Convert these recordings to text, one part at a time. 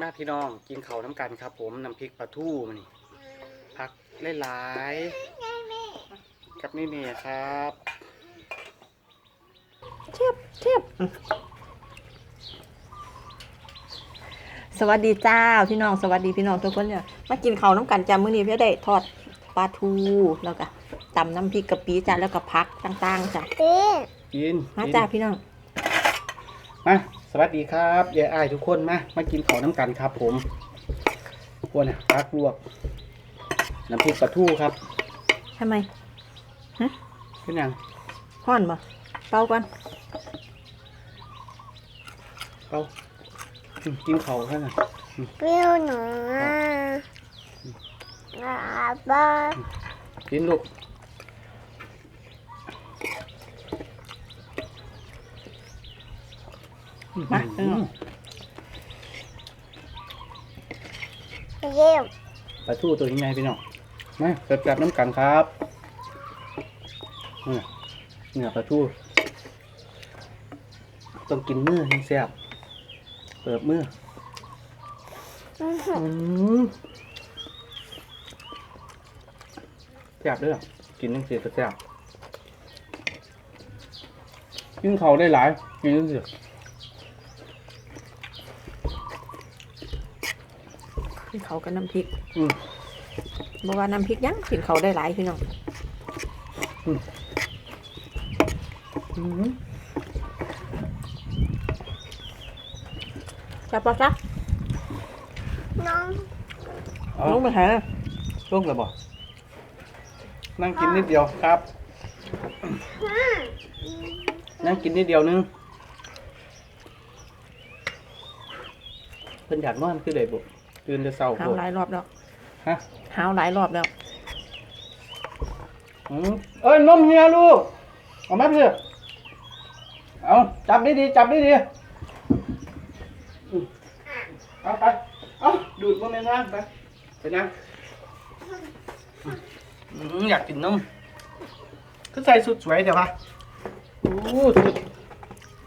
มาพี่น้องกินเขาวน้ำกันครับ ผมน้ำพริกปลาทูมานี่ผักหลายๆกับนี่นี่ครับเทียบเทียบสวัสดีจ้าพี่น้องสวัสดีพี่น้องทุกคนเนี่ยมากินข้าวน้ำกันจ้ามื้อนี้เพื่อได้ทอดปลาทูแล้วก็ตำน้ำพริกกะปิจ้าแล้วก็พักต่างๆจ้ากินมากินจ้าพี่น้องมา สวัสดีครับยายอ้ายทุกคนมามากินเขาวน้ำกันครับ ผมพวกน่ะผักลวกน้ำพริกปลาทูครับทำไมเป็นยังห่อนบ่เป่าก่อนเอาอืมกินเขาวแค่นั้นเปรี้ยวหนูอะบ้ากินลูก มาพี่น้องเยี่ยมปลาทูตัวยังไงพี่น้องมาเสิร์ฟกับน้ำกันครับนี่เนี่ยปลาทูต้องกินมือให้แซ่บเปิดมืออื้อหืออืมแซ่บเด้อกินทั้งเสียก็แซ่บกินเขาวได้หลายกินทั้งเสีย กิน เขาวกับน้ำพริกอืมบอกว่าน้ำพริกยังกินเขาวได้หลายพี่น้องอืมจ้าปะจ้าน้องเอาลงไปหาลงเลยบ่นั่งกินนิดเดียวครับ นั่งกินนิดเดียวนึงเพิ่นอยากนอนคือเลยบุ ตื่นแต่เช้าหาวโพดหลายรอบแล้วฮะหาวหลายรอบแล้วอืมเอ้ยนมเฮียลูกเอามาเพื่อะเอาจับดีดีๆจับดีดีๆอืมเอาไปเอาดูดมาแม่นั่งไปไปนั่งอืมอยากกินนมก็ใส่สุดสวยเดี๋ยวปะโอ้สุด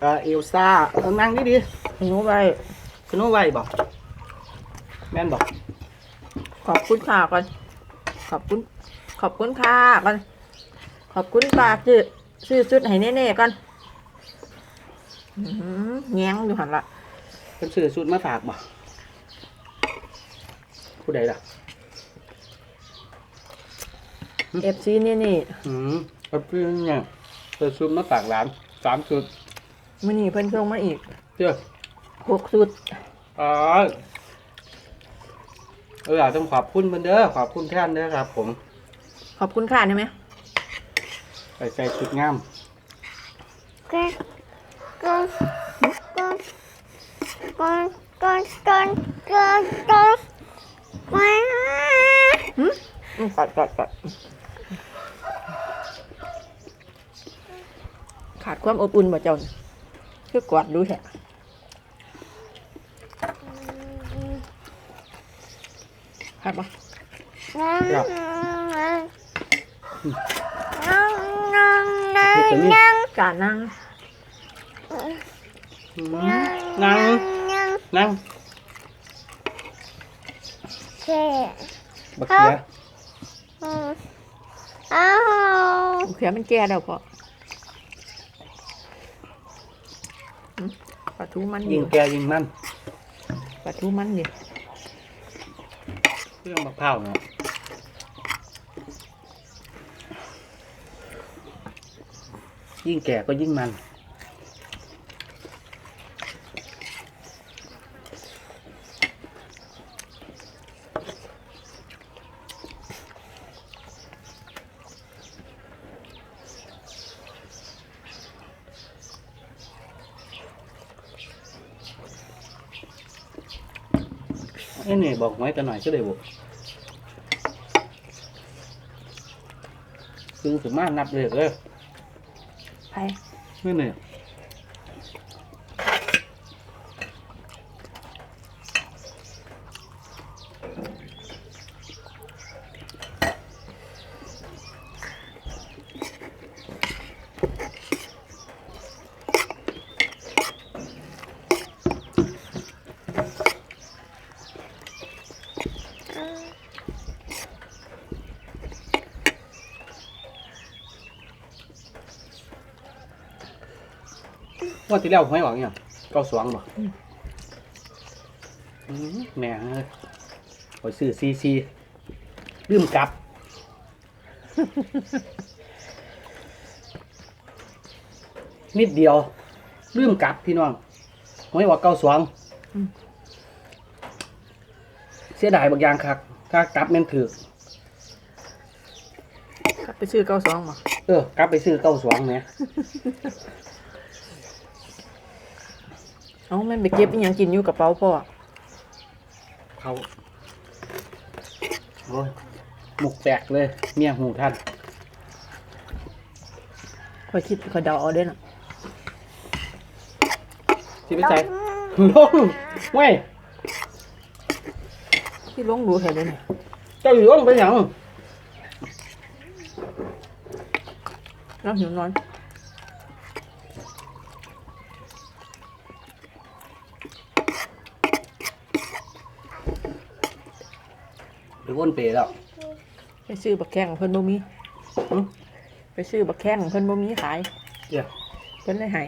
เอ่อเอลซ่าเออนั่งดีดีหนูไปๆสโนไวท์บอก แม่นบอกขอบคุณค่ะก่อน ขอบคุณ ขอบคุณค่ะก่อน ขอบคุณป้าซื้อซื้อชุดให้แน่ๆก่อนอื้อหือแง้งอยู่หันละเป็นสื่อสุดมาฝากบอกผู้ใดล่ะ เอฟซีนี่นี่อืมเอาเพื่อนเนี่ยเปิดซุปมาฝากร้านสามชุดมื่อนี้เพิ่นส่งมาอีกเจ้าหกชุด อ๋อ เอออยากต้องขอบคุณมันเด้อขอบคุณแท่นเด้อครับ ผม ขอบคุณค่ะได้ไหมใส่ใจชุดงามก็ก็ก็ก็ก็ก็ก็ก็มาอืมกัดกัดกัดขาดความอบอุ่นบ่เจ้าน่ะคือกอดดูแท้ Hạt bò. Rồi. Cả năng. Năng. Năng. Bật kia Bật kia bên kia đâu có Bà ừ. thú mắn gì Nhìn kia nhìn mắn Bà thú mắn gì เรื่องมะพร้าวเนาะยิ่งแก่ก็ยิ่งมัน นี่บอกไว้กันหน่อยก็ได้บุซึ่งสามารถนับเลยเลยไปไม่เหนื่อย วดที่แล้วหวยออกเนี่ยเก้าสองบ่อืมแม่เอ้ยไปซื้อซีซีลืมกลับ นิดเดียวลืมกลับพี่น้องหวยออกเก้าสองเสียดายบางอย่างครับถ้ากลับแม่นถือกลับไปซื้อเก้าสองมาเออกลับไปซื้อเก้าสองเนี่ย เอาแม่นไปเก็บอีหยังกินอยู่กระเป๋าพ่อเขาโอ้ยหมุกแตกเลย เมียหูท่านคอยคิดคอยเดาเอาเด้อน่ะที่ไปใส่ลงเว้ยที่ลงดูเห็นเลยเนี่ยเจ้าอยู่ลงไปหยังแล้ว หิวนอนไปวนเปแล้วไปซื้อบักแข้งเพิ่นบ่มีหึไปซื้อบักแข้งเพิ่นบ่มีขายเดี๋ยวเพิ่นเลยให้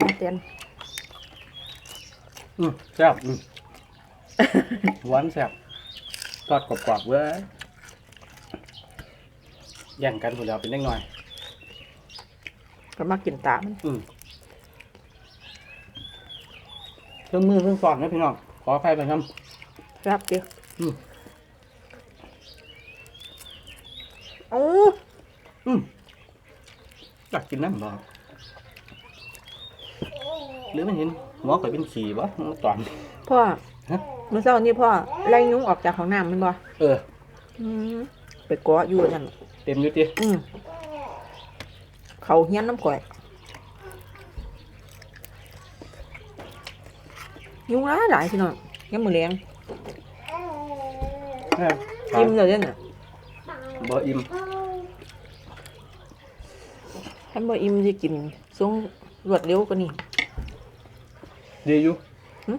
มาเตียนอืมแซ่บอืมหวานแซ่บทอดกรอบๆเว้ยแย่งกันหมดแล้วเป็นเล็กน้อย ก็มากินตามันอืมเครื่องมือเครื่องสอนนะพี่น้องขออภัยไปครับ รับเดียวอืมโอ้อืมอยากกินน้ำบ่หรือมันเห็นหัวข่อยเป็นขี่บ่มันตอนพ่อฮะเมื่อเช้านี้พ่อไล่ยุงออกจากห้องน้ำแมันบ่เอออืมไปเกาะอยู่นั่นเต็มอยู่ติอืมเขาเฮี้ยนน้ำข่อยยุงหลายหลายพี่น้องยังมือแรง แม่กิมเลยเด้อน่ะบ่อิ่มท่านบ่อิ่มสิกินทรงรวดเร็วกว่านี้ดีอยู่หึ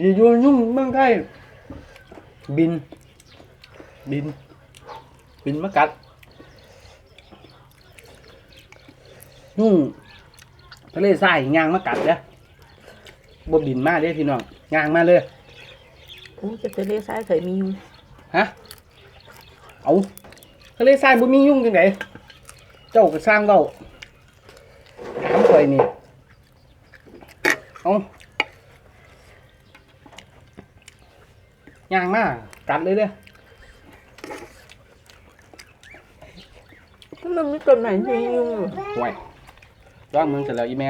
ดีอยู่ยุ่งเมืองไทยบิน บิน บินมากัดยุ่งทะเลทรายยางมากัดเด้อบ่บินมาเด้พี่น้องยางมาเลย โอ้จะทะเลทรายเคยมียุงฮะ เอาทะเลทรายบ่มียุ่งจังไดเจ้าก็สร้างเว้าถามข่อยนี่ เอาย่างมากัดเลยเด้อมันมีต้นไหนที่มียุงอยู่ห่วยร่างมึงเสร็จแล้วอีแม่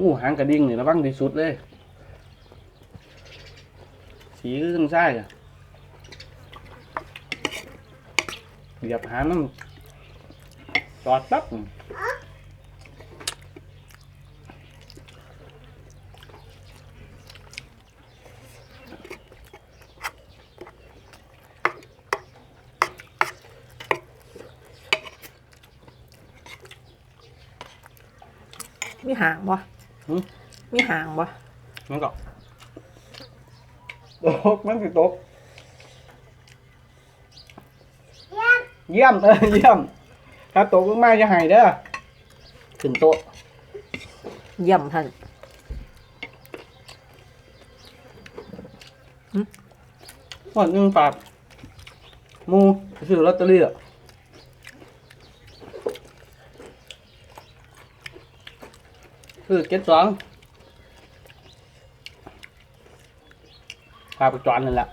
งูหางกระดิ่งนี่ระวังที่สุดเลย สีคือทั้งไส้อะเหยียบหางมันจอดปั๊บมีหางบ่ หึ มีหางบ่มันก็ตกมันสิตกเยี่ยมเออเยี่ยมถ้าตกลงมาจะหายเด้อขึ้นโต๊ะเยี่ยมท่านหมดหนึ่งฝากหมูไปซื้อลอตเตอรี่อะ คือเจ็ดสองพาไปจอนนั่นแหละ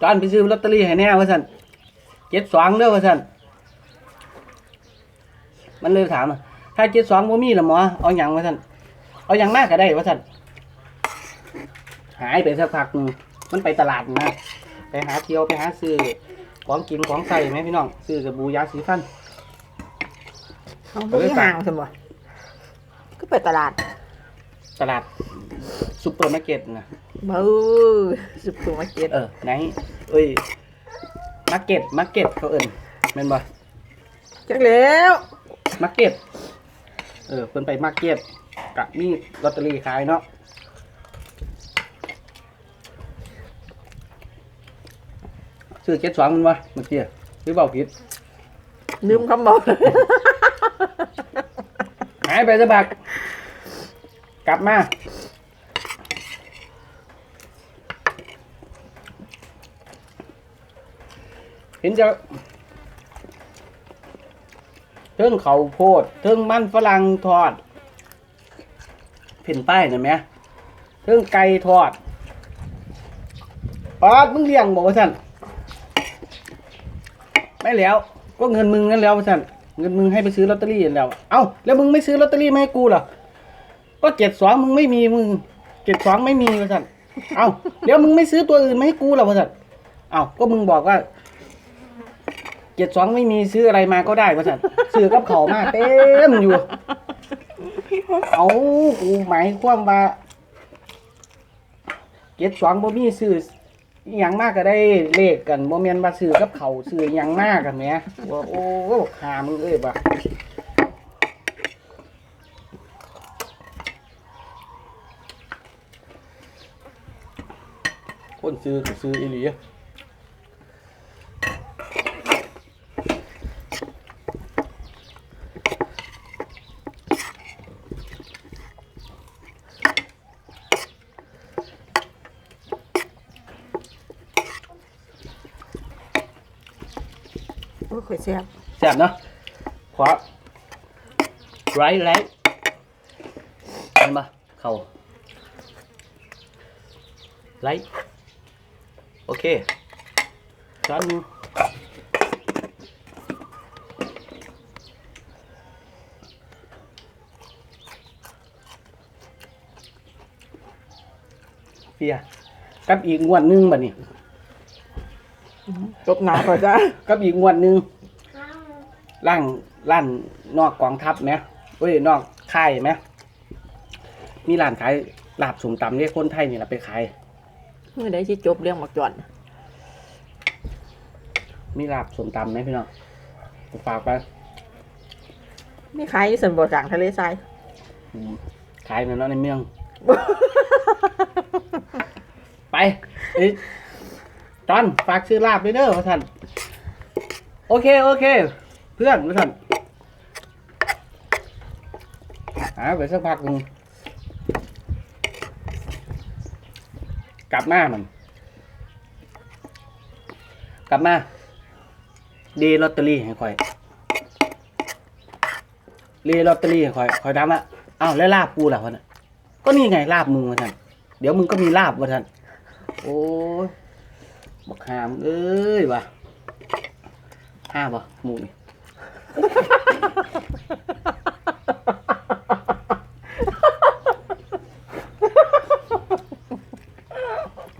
จอนไปซื้อลอตเตอรี่ให้แน่ว่าสันเจ็ดสองเด้อว่าสันมันเลยถามว่าถ้าเจ็ดสองบ่มีละหมอเอาหยังว่าสันเอาหยังมากก็ได้ว่าสันหายไปสักพักนึงมันไปตลาดนะไปหาเที่ยวไปหาซื้อของกินของใส่ไหมพี่น้องซื้อกับบูยาสีฟันเขาไมีฝากหางใช่บ่ เปิดตลาดตลาดซุปเปอร์มาร์เก็ตนะบูซุปเปอร์มาร์เก็ตเออไหนเอ้ยมาร์เก็ตมาร์เก็ตเขาเอิญนแม่นบ่จักแล้วมาร์เก็ตเออเพิ่นไปมาร์เก็ตกะมีลอตเตอรี่ขายเนาะซื้อเจ็ดสองมันวะเมื่อกี้หรือเบาผิดลืมคำบอกายไปสะบักกลับมา เห็นจะเทิงเขาโพดเทิงมันฝรั่งทอดเพ่นป้ายนะแม่เทิงไก่ทอดปอดมึงเลี้ยงบอกว่าสั่นไม่แล้ว ก็เงินมึงนั่นแล้วว่าสัน เงินมึงให้ไปซื้อลอตเตอรี่แล้ว เอ้าแล้วมึงไม่ซื้อลอตเตอรี่มาให้กูเหรอก็เจ็ดสองมึงไม่มีมึงเจ็ดสองไม่มีว่าสั่นเอ้าแล้วมึงไม่ซื้อตัวอื่นมาให้กูเหรอว่าสั่นเอ้าก็มึงบอกว่าเจ็ดสองไม่มีซื้ออะไรมาก็ได้ว่าสันซื้อกับเขามาเต็มอยู่ เอากูหมายความว่าเจ็ดสองบ่มีซื้อ อหยังมากก็ได้เลขกันบ่แม่นว่าซื้อกับเขาวซื้อหยังมากกันแหมว่าโอ้หามึงเอ้ยบ่ะคนซื้อก็ซื้ออีหลี ข่อยแซ่บแซ่บเนาะขวาไรไรเห็นปะเข่าไรโอเคช้อนหนึงเปียกับอีกงวดหนึงบัดนี้จบหนาก่อนจ้ากับอีกงวดหนึง ล่างล้านนอกกองทัพไหมเว้ยนอกค่ายไหมมีร้านขายลาบสุ่มตำเนี่ยคนไทยนี่แหละไปขายเมื่อใดที่จบเรื่องบักจอนมีลาบสุ่มตำไหมพี่น้องฝากไปไม่ขายอยู่สันบ่จางทะเลทรายอืมขายในเนาะในเมือง ไปเอ้ยจอนฝากซื้อลาบด้วยเด้อพ่อท่านโอเค โอเค เพื่อนพ่อท่นหาไปสักพักหนึ่งกลับมามัน กลับมา ดีลอตเตอรี่ให้คอยรีลอตเตอรี่ให้คอยคอยทำอะอ้าวแล้วลาบกูล่ะวะน่ะก็นี่ไงลาบมึงวะท่านเดี๋ยวมึงก็มีลาบวะท่านโอ้ยบักหามเอ้ยวะห้าบ่หมูนี่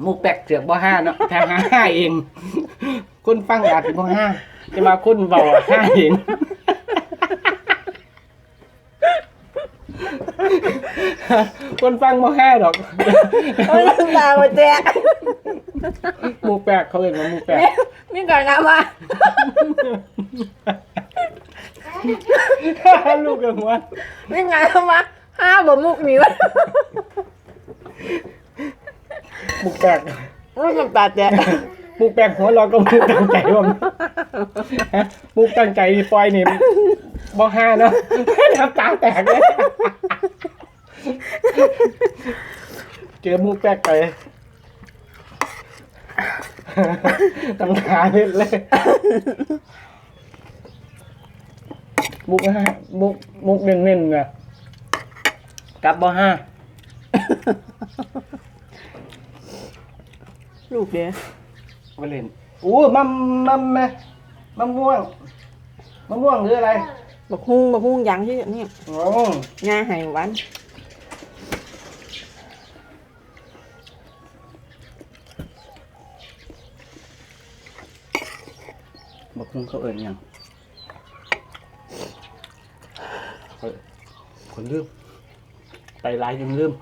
หมูแปลกเสือกบ่ห้าเนาะแต่ห้าห้าเอง คนฟังอาจจะบ่ห้าจะมาคนเบาอะห้าเองคนฟังบ่ห้าดอกโอ้ยน้ำตาบ่แจ๊กหมูแปลกเขาเรียกว่าหมูแปลก มีก่อนงามมา ลูกกับหัวมีงานมาห้าบ่มุกมีวะหมูแปลกโอ้ยน้ำตาแจ๊กหมูแปลกหัวเราก็หมูตั้งใจว่าฮะหมูตั้งใจปล่อยนี่บ่ห้าเนาะน้ำตาแตกเลยเจอหมูแปลกไปน้ำตาเล็ดเลย มุกห้ามุกมุกเน้นๆนะกลับบ่ห้าลูกเด้อไปเล่นอู้มัมมัมแม่มะม่วงมะม่วงหรืออะไรบักฮุ้งบักฮุ้งหยังที่นี่โอ้ง่ายให้หวานบอกคุณเขาเอิญยังเฮ้ย คนลืมไปไลายยังลืม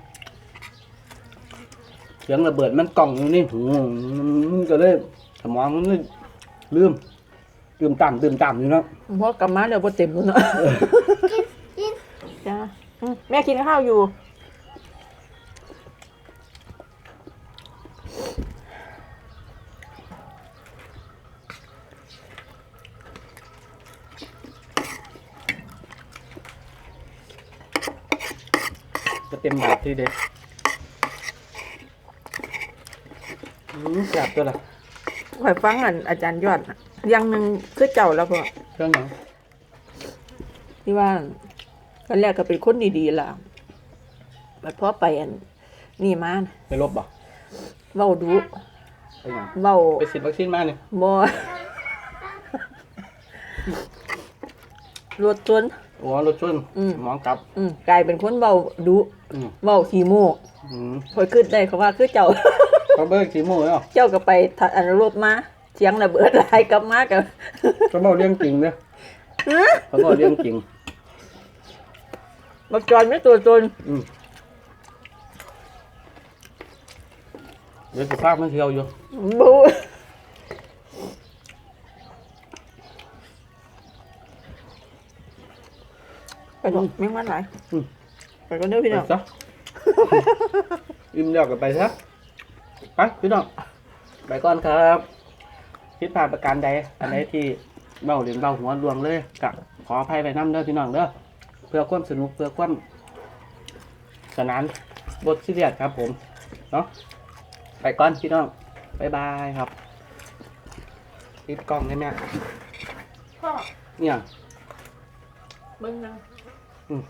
เสียงระเบิดมันกล่องอยู่นี่หูมันก็เลยสมองมันเลยลืมตื่มต่ำตื่มต่ำอยู่เนาะเพราะกลับมาเดี๋ยวบ่เต็มแล้วเนาะจ้าอืมแม่กินข้าวอยู่ เต็มแบบที่เด็ดอืมแซ่บตัวละข่อยฟังอันอาจารย์ยอดน่ะอย่างหนึ่งคือเจ้าแล้วพ่อเครื่องหนังที่ว่าตอนแรกก็เป็นคนดีๆล่ะบัดพอไปอัน นี่มาน่ะไปลบบ่เว้าดุไปหยังเว้า ไปฉีดวัคซีนมาเนี่ยบ่ รถจน โอ้รถชนอืม หมองกลับ อืมกลายเป็นคนเว้าดุอืมเว้าขี้โม้อืมข่อยขึ้นได้เขาว่าคือเจ้าเขาเบิกสีโม่แล้วเจ้าก็ไปทัดอันรบมาเสียงระเบิดหลายกลับมากับเขาบอกเรื่องจริงเนี่ยเขาบอกเรื่องจริง บักจอนไม่ตัวตนอืมเดี๋ยวสภาพมันเที่ยวอยู่บู ไปบอกแม่งวันไหนอืม ไปก็เด้อพี่ไปน้องซะ อิ่มแล้วก็ไปซะไปพี่น้องไปก่อนครับคิดผ่านประการใดอันใดที่เบ้าเหรียญเบ้าหัวรวงเลยกับขออภัยไปน้ำเด้อพี่น้องเด้อเพื่อความสนุกเพื่อความสนานบทซีเรียสครับ ผมเนาะไปก่อนพี่น้องบ๊ายบายครับติดกล้องได้ไหมพ่อเนี่ย เบิ้งนะ อืม